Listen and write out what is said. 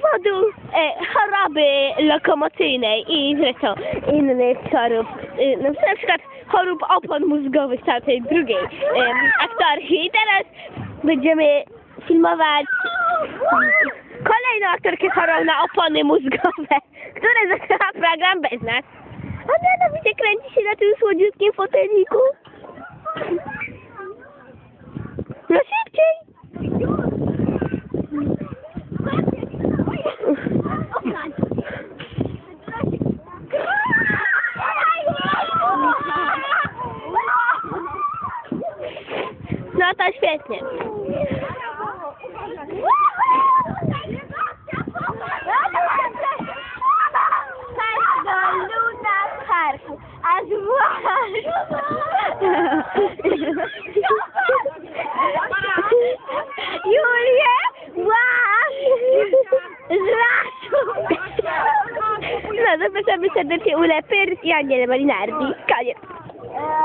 powodu e, choroby lokomocyjnej i zresztą innych chorób, e, no, na przykład chorób opon mózgowych tamtej drugiej e, aktorki. I teraz będziemy filmować kolejną aktorkę chorą na opony mózgowe, która zaczęła program bez nas. A mianowicie kręci się na tym słodziutkim foteliku. To świetnie. do Luna Parku, a Julię, łap! Z lasu! No, zapraszamy serdecznie Ule Pyr i Aniele Malinardi. Koniec.